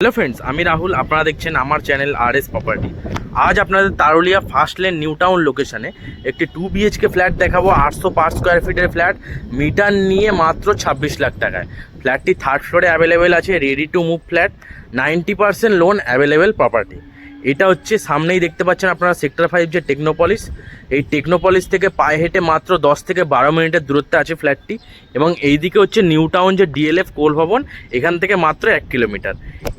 Hello friends আমি রাহুল, আপনারা দেখছেন আমার চ্যানেল আর এস প্রপার্টি আজ আপনাদের Tarulia first lane New Town লোকেশনে একটি টু বিএইচকে ফ্ল্যাট দেখাবো, আটশো পাঁচ স্কোয়ার ফিটের ফ্ল্যাট মিটার নিয়ে মাত্র ছাব্বিশ লাখ টাকায়। ফ্ল্যাটটি থার্ড ফ্লোরে অ্যাভেলেবেল আছে ready to move flat ninety percent loan available property এটা হচ্ছে সামনেই দেখতে পাচ্ছেন আপনারা সেক্টর ফাইভ যে টেকনোপলিস, এই টেকনোপলিস থেকে পায়ে হেঁটে মাত্র দশ থেকে বারো মিনিটের দূরত্বে আছে ফ্ল্যাটটি এবং এইদিকে হচ্ছে নিউ টাউন যে ডিএলএফ কোল ভবন, এখান থেকে মাত্র এক কিলোমিটার।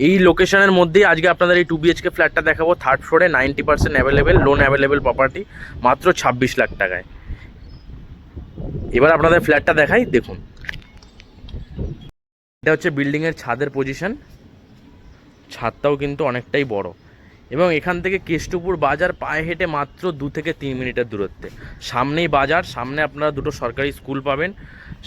এই লোকেশনের মধ্যেই আজকে আপনাদের এই টু বিএইচকে ফ্ল্যাটটা দেখাবো, থার্ড ফ্লোরে ninety percent available, loan available property, মাত্র ছাব্বিশ লাখ টাকায়। এবার আপনাদের ফ্ল্যাটটা দেখাই, দেখুন। এটা হচ্ছে বিল্ডিংয়ের ছাদের পজিশন। ছাদটাও কিন্তু অনেকটাই বড়। এবং এখান থেকে কেষ্টপুর বাজার পায়ে হেঁটে মাত্র দু থেকে তিন মিনিটের দূরত্বে। সামনেই বাজার, সামনে আপনারা দুটো সরকারি স্কুল পাবেন,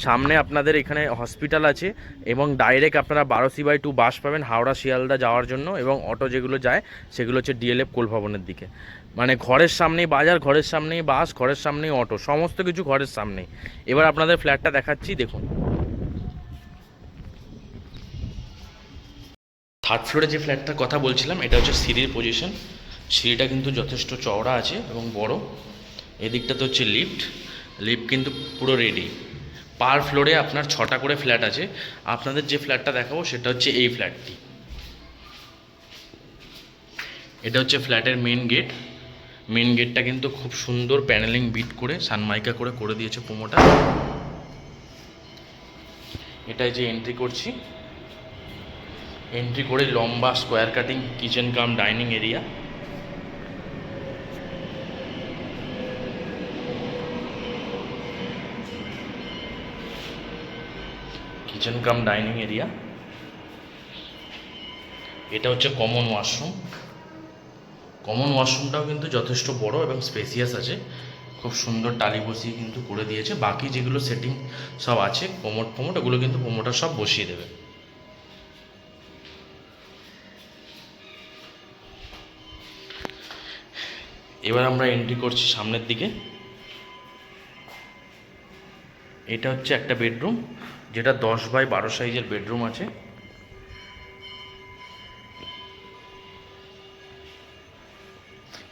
সামনে আপনাদের এখানে হসপিটাল আছে এবং ডাইরেক্ট আপনারা বারোসি বাই টু বাস পাবেন হাওড়া শিয়ালদা যাওয়ার জন্য এবং অটো যেগুলো যায়, সেগুলো হচ্ছে ডিএলএফ কোল ভবনের দিকে। মানে ঘরের সামনেই বাজার, ঘরের সামনেই বাস, ঘরের সামনেই অটো, সমস্ত কিছু ঘরের সামনেই। এবার আপনাদের ফ্ল্যাটটা দেখাচ্ছি, দেখুন। থার্ড ফ্লোরে যে ফ্ল্যাটটার কথা বলছিলাম, এটা হচ্ছে সিঁড়ির পজিশন সিঁড়িটা কিন্তু যথেষ্ট চওড়া আছে এবং বড়। এদিকটাতে হচ্ছে লিফট লিফট কিন্তু পুরো রেডি পার ফ্লোরে আপনার ছটা করে ফ্ল্যাট আছে। আপনাদের যে ফ্ল্যাটটা দেখাবো, সেটা হচ্ছে এই ফ্ল্যাটটি এটা হচ্ছে ফ্ল্যাটের মেন গেট মেন গেটটা কিন্তু খুব সুন্দর প্যানেলিং বিট করে, সানমাইকা করে করে দিয়েছে পোমোটা। এটাই যে এন্ট্রি করছি। এন্ট্রি করে লম্বা square cutting kitchen cum dining area kitchen cum dining area এটা হচ্ছে কমন ওয়াশরুম কমন ওয়াশরুমটাও কিন্তু যথেষ্ট বড় এবং স্পেসিয়াস আছে। খুব সুন্দর টালি বসিয়ে কিন্তু করে দিয়েছে। বাকি যেগুলো সেটিং সব আছে কোমোট ফোমোট ওগুলো কিন্তু প্রোমোটার সব বসিয়ে দেবে। এবার আমরা এন্ট্রি করছি সামনের দিকে। এটা হচ্ছে একটা বেডরুম যেটা দশ বাই বারো সাইজের বেডরুম আছে।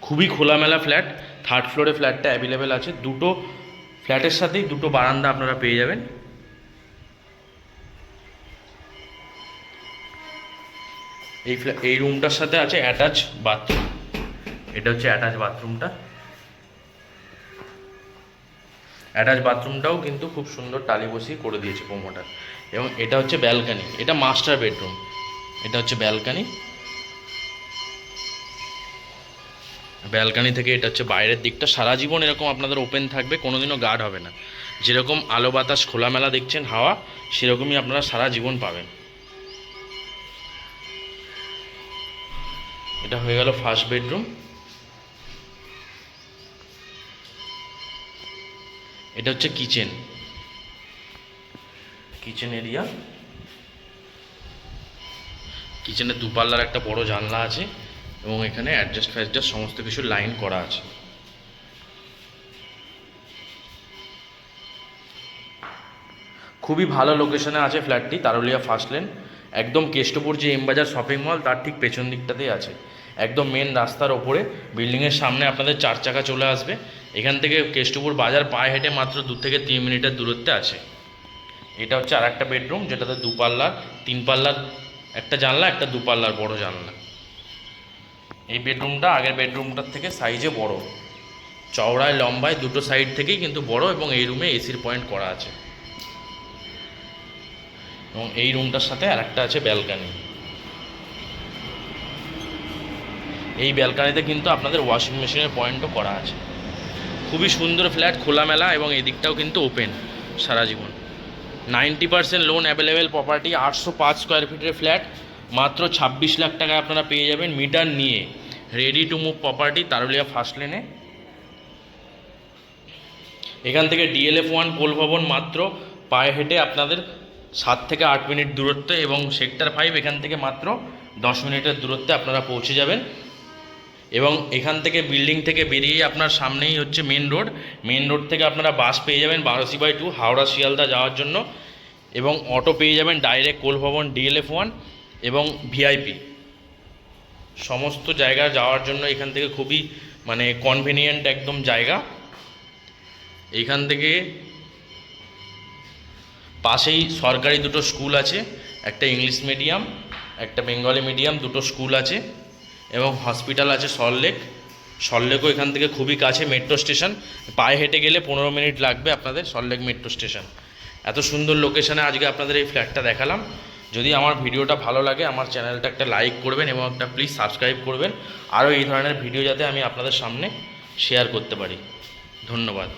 খুবই খোলামেলা ফ্ল্যাট থার্ড ফ্লোরে ফ্ল্যাটটা অ্যাভেলেবেল আছে। দুটো ফ্ল্যাটের সাথেই দুটো বারান্দা আপনারা পেয়ে যাবেন। এই ফ্ল্যা এই রুমটার সাথে আছে অ্যাটাচ বাথরুম এটা হচ্ছে অ্যাটাচ বাথরুমটা অ্যাটাচ বাথরুমটাও কিন্তু খুব সুন্দর টালি বসিয়ে করে দিয়েছে প্রোমোটার এবং এটা হচ্ছে ব্যালকানি এটা মাস্টার বেডরুম এটা হচ্ছে ব্যালকানি ব্যালকানি থেকে এটা হচ্ছে বাইরের দিকটা। সারা জীবন এরকম আপনাদের ওপেন থাকবে, কোনোদিনও গার্ড হবে না। যেরকম আলো বাতাস, খোলামেলা দেখছেন, হাওয়া, সেরকমই আপনারা সারা জীবন পাবেন। এটা হয়ে গেল ফার্স্ট বেডরুম এটা হচ্ছে কিচেন কিচেন এরিয়া কিচেনে দুপাল্লার একটা বড় জানলা আছে এবং এখানে অ্যাডজাস্ট ফ্যাডজাস্ট সমস্ত কিছু লাইন করা আছে। খুবই ভালো লোকেশনে আছে ফ্ল্যাটটি তারুলিয়া ফার্স্ট লেন একদম কেষ্টপুর যে এমবাজার শপিং মল তার ঠিক পেছন দিকটাতেই আছে। একদম মেন রাস্তার ওপরে বিল্ডিংয়ের সামনে আপনাদের চার চাকা চলে আসবে। এখান থেকে কেষ্টপুর বাজার পায়ে হেঁটে মাত্র দু থেকে তিন মিনিটের দূরত্বে আছে। এটা হচ্ছে আর একটা বেডরুম যেটাতে দু পাল্লার তিন পাল্লার একটা জানলা, একটা দুপাল্লার বড় জানলা। এই বেডরুমটা আগের বেডরুমটার থেকে সাইজে বড়। চওড়ায় লম্বায় দুটো সাইড থেকেই কিন্তু বড় এবং এই রুমে এসির পয়েন্ট করা আছে। এবং এই রুমটার সাথে আর একটা আছে ব্যালকানি এই ব্যালকানিতে কিন্তু আপনাদের ওয়াশিং মেশিনের পয়েন্টও করা আছে। খুবই সুন্দর ফ্ল্যাট খোলামেলা এবং এদিকটাও কিন্তু ওপেন সারা জীবন। Ninety percent loan available property আটশো পাঁচ স্কোয়ার ফিটের ফ্ল্যাট মাত্র ছাব্বিশ লাখ টাকায় আপনারা পেয়ে যাবেন মিটার নিয়ে। Ready to move property Tarulia first লেনে এখান থেকে ডিএলএফ ওয়ান কোল ভবন মাত্র পায়ে হেঁটে আপনাদের সাত থেকে আট মিনিট দূরত্বে এবং সেক্টর ফাইভ এখান থেকে মাত্র দশ মিনিটের দূরত্বে আপনারা পৌঁছে যাবেন। এবং এখান থেকে বিল্ডিং থেকে বেরিয়ে আপনার সামনেই হচ্ছে মেন রোড মেন রোড থেকে আপনারা বাস পেয়ে যাবেন বারোসি বাই টু হাওড়া শিয়ালদা যাওয়ার জন্য এবং অটো পেয়ে যাবেন ডাইরেক্ট কোল ভবন ডিএলএফ ওয়ান এবং ভিআইপি সমস্ত জায়গা যাওয়ার জন্য এখান থেকে খুবই মানে কনভেনিয়েন্ট একদম জায়গা। এইখান থেকে পাশেই সরকারি দুটো স্কুল আছে, একটা ইংলিশ মিডিয়াম একটা বেঙ্গলি মিডিয়াম দুটো স্কুল আছে। এবং হসপিটাল আছে সল্টলেক সল্টলেকও এখান থেকে খুবই কাছে মেট্রো স্টেশন। পায়ে হেঁটে গেলে পনেরো মিনিট লাগবে আপনাদের সল্টলেক মেট্রো স্টেশন। এত সুন্দর লোকেশানে আজকে আপনাদের এই ফ্ল্যাটটা দেখালাম। যদি আমার ভিডিওটা ভালো লাগে, আমার চ্যানেলটা একটা লাইক করবেন এবং একটা প্লিজ সাবস্ক্রাইব করবেন। আরও এই ধরনের ভিডিও যাতে আমি আপনাদের সামনে শেয়ার করতে পারি। ধন্যবাদ।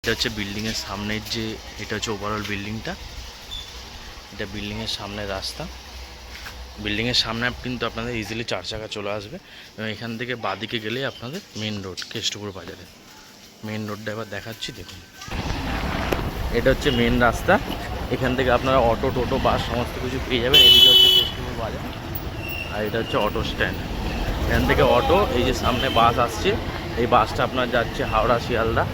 এটা হচ্ছে বিল্ডিংয়ের সামনের যে, এটা হচ্ছে ওভারঅল বিল্ডিংটা। এটা বিল্ডিংয়ের সামনে রাস্তা। বিল্ডিংয়ের সামনে কিন্তু আপনাদের ইজিলি চার চাকা চলে আসবে এবং এখান থেকে বাদিকে গেলে আপনাদের মেন রোড কেষ্টপুর বাজারে। মেন রোডটা এবার দেখাচ্ছি, দেখুন। এটা হচ্ছে মেন রাস্তা। এখান থেকে আপনারা অটো টোটো বাস সমস্ত কিছু পেয়ে যাবেন। এদিকে হচ্ছে কেষ্টপুর বাজার আর এটা হচ্ছে অটো স্ট্যান্ড এখান থেকে অটো এই যে সামনে বাস আসছে, এই বাসটা আপনার যাচ্ছে হাওড়া, শিয়ালদা।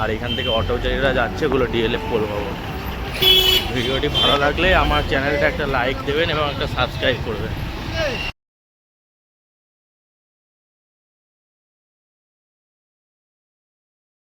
আর এখান থেকে অটো চালিরা যাচ্ছে ওগুলো ডিএলএফ ভবন ভিডিওটি ভালো লাগলে আমার চ্যানেলটা একটা লাইক দেবেন এবং একটা সাবস্ক্রাইব করবেন।